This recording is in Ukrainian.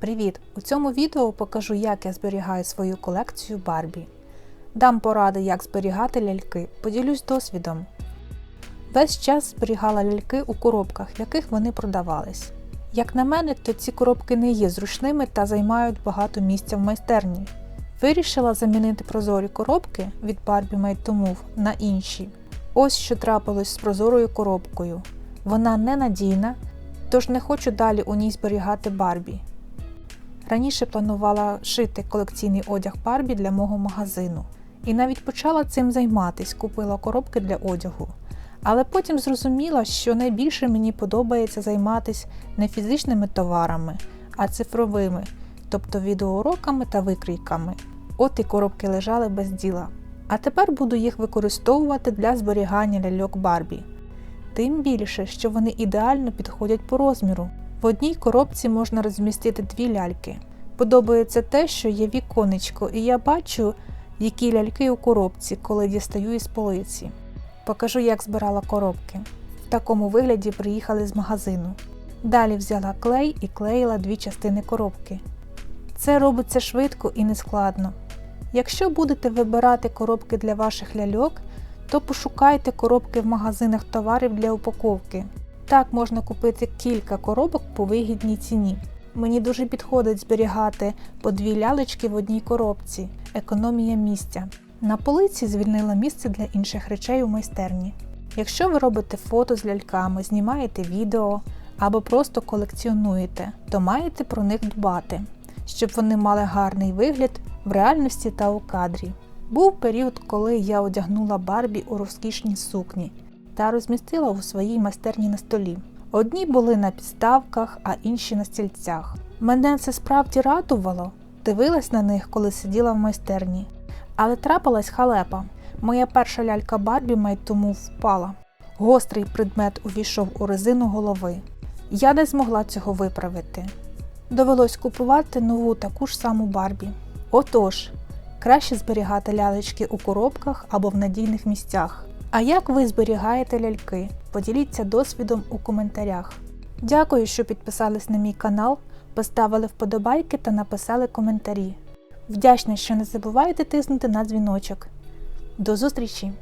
Привіт! У цьому відео покажу, як я зберігаю свою колекцію Барбі. Дам поради, як зберігати ляльки, поділюсь досвідом. Весь час зберігала ляльки у коробках, в яких вони продавались. Як на мене, то ці коробки не є зручними та займають багато місця в майстерні. Вирішила замінити прозорі коробки від Barbie Made to Move на інші. Ось що трапилось з прозорою коробкою. Вона ненадійна, тож не хочу далі у ній зберігати Барбі. Раніше планувала шити колекційний одяг Барбі для мого магазину. І навіть почала цим займатись, купила коробки для одягу. Але потім зрозуміла, що найбільше мені подобається займатися не фізичними товарами, а цифровими, тобто відеоуроками та викрійками. От і коробки лежали без діла. А тепер буду їх використовувати для зберігання ляльок Барбі. Тим більше, що вони ідеально підходять по розміру. В одній коробці можна розмістити дві ляльки. Подобається те, що є віконечко, і я бачу, які ляльки у коробці, коли дістаю із полиці. Покажу, як збирала коробки. В такому вигляді приїхали з магазину. Далі взяла клей і клеїла дві частини коробки. Це робиться швидко і нескладно. Якщо будете вибирати коробки для ваших ляльок, то пошукайте коробки в магазинах товарів для упаковки. Так можна купити кілька коробок по вигідній ціні. Мені дуже підходить зберігати по дві лялечки в одній коробці, економія місця. На полиці звільнила місце для інших речей у майстерні. Якщо ви робите фото з ляльками, знімаєте відео або просто колекціонуєте, то маєте про них дбати, щоб вони мали гарний вигляд в реальності та у кадрі. Був період, коли я одягнула Барбі у розкішні сукні та розмістила у своїй майстерні на столі. Одні були на підставках, а інші на стільцях. Мене це справді радувало, дивилась на них, коли сиділа в майстерні. Але трапилась халепа. Моя перша лялька Барбі май тому впала. Гострий предмет увійшов у резину голови. Я не змогла цього виправити. Довелось купувати нову таку ж саму Барбі. Отож, краще зберігати лялечки у коробках або в надійних місцях. А як ви зберігаєте ляльки? Поділіться досвідом у коментарях. Дякую, що підписались на мій канал, поставили вподобайки та написали коментарі. Вдячна, що не забуваєте тиснути на дзвіночок. До зустрічі!